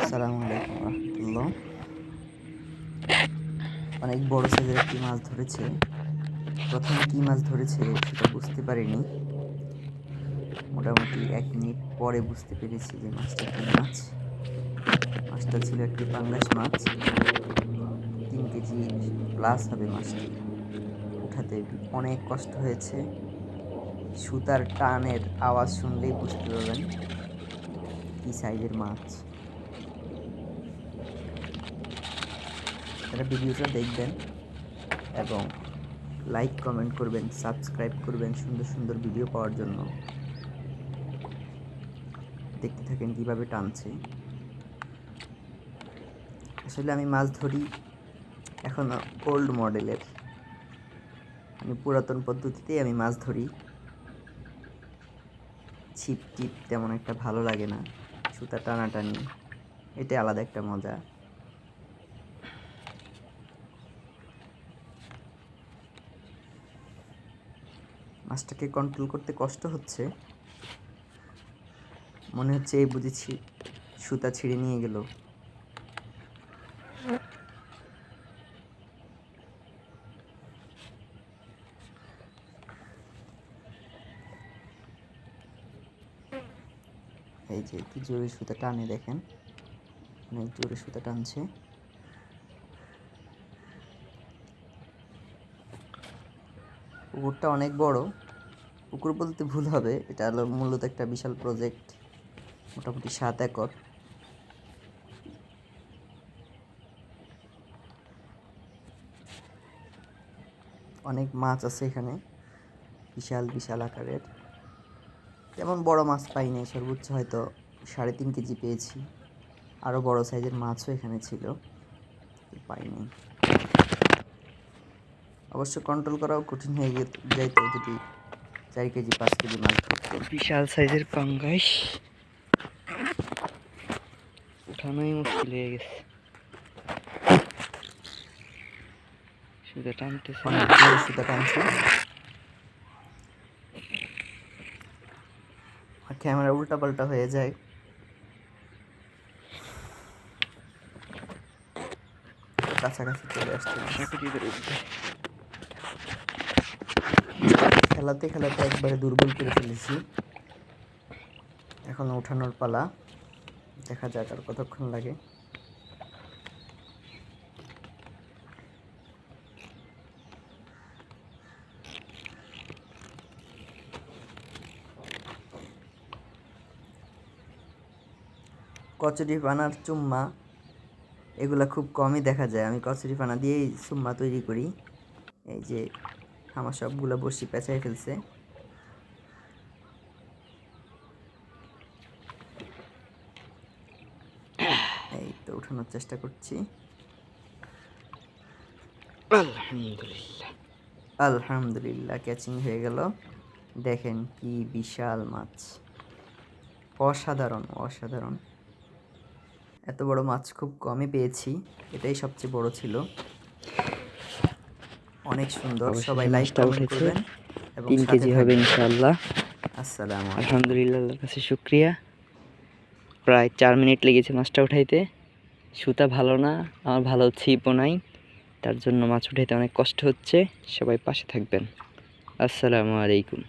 আসসালামু আলাইকুম রহমতুল্লাহ। অনেক বড় সাইজের একটি মাছ ধরেছে। প্রথমে কি মাছ ধরেছে সেটা বুঝতে পারিনি। মোটামুটি এক মিনিট পরে বুঝতে পেরেছি যে মাছটা কি মাছ। মাছটা ছিল একটি পাঙ্গাস মাছ। তিন কেজি প্লাস হবে মাছটি। উঠাতে অনেক কষ্ট হয়েছে। সুতার টানের আওয়াজ শুনলেই বুঝতে পারবেন কী সাইজের মাছ। তারা ভিডিওটা দেখবেন এবং লাইক কমেন্ট করবেন সাবস্ক্রাইব করবেন সুন্দর সুন্দর ভিডিও পাওয়ার জন্য। দেখতে থাকেন কীভাবে টানছে। আসলে আমি মাছ ধরি এখন ওল্ড মডেলের আমি পুরাতন পদ্ধতিতেই আমি মাছ ধরি। ছিপ টিপ তেমন একটা ভালো লাগে না, সুতা টানাটানি এটা আলাদা একটা মজা। মাছটাকে কন্ট্রোল করতে কষ্ট হচ্ছে। মনে হচ্ছে এই বুঝেছি, সুতা ছিঁড়ে নিয়ে গেল। এই যে কি জোরে সুতা টানে দেখেন। অনেক জোরে সুতা টানছে। পুকুরটা অনেক বড়। পুকুর বলতে ভুল হবে, এটা হলো মূলত একটা বিশাল প্রজেক্ট মোটামুটি সাত একর। অনেক মাছ আছে এখানে, বিশাল বিশাল আকারের। তেমন বড় মাছ পাইনি সর্বোচ্চ হয়তো সাড়ে তিন কেজি পেয়েছি। আরও বড় সাইজের মাছও এখানে ছিল পাইনি অবশ্য কন্ট্রোল করাও কঠিন হয়ে যেত যদি চার কেজি পাঁচ কেজি মাছ বিশাল সাইজের পাঙ্গাস। উঠানোই মুশকিল হয়ে গেছে। সুদে টানতেছে। সুতা টানছে। ক্যামেরা উল্টা পাল্টা হয়ে যায়। কাছাকাছি চলে আসছে। খেলাতে খেলাতে একবারে দুর্বল করে ফেলেছি। এখন উঠানোর পালা। দেখা যাক আর কতক্ষণ লাগে। কচুরি পানার চুম্মা, এগুলা খুব কমই দেখা যায়। আমি কচুরি পানা দিয়েই চুম্মা তৈরি করি। এই যে আমার সবগুলো বসি পেঁচাই ফেলছে। এই তো উঠানোর চেষ্টা করছি। আলহামদুলিল্লাহ। আলহামদুলিল্লাহ ক্যাচিং হয়ে গেল। দেখেন কি বিশাল মাছ। অসাধারণ অসাধারণ। এত বড় মাছ খুব কমই পেয়েছি। এটাই সবচেয়ে বড় ছিল। অনেক সুন্দর। সবাই লাইকটা উঠেছে। তিন কেজি হবে। ইনশাআল্লাহ। আসসালামু আলহামদুলিল্লাহ আল্লাহর কাছে শুক্রিয়া। প্রায় চার মিনিট লেগেছে মাছটা উঠাইতে। সুতা ভালো না আমার ভালো ছিপও নাই। তার জন্য মাছ উঠাইতে অনেক কষ্ট হচ্ছে। সবাই পাশে থাকবেন। আসসালামু আলাইকুম।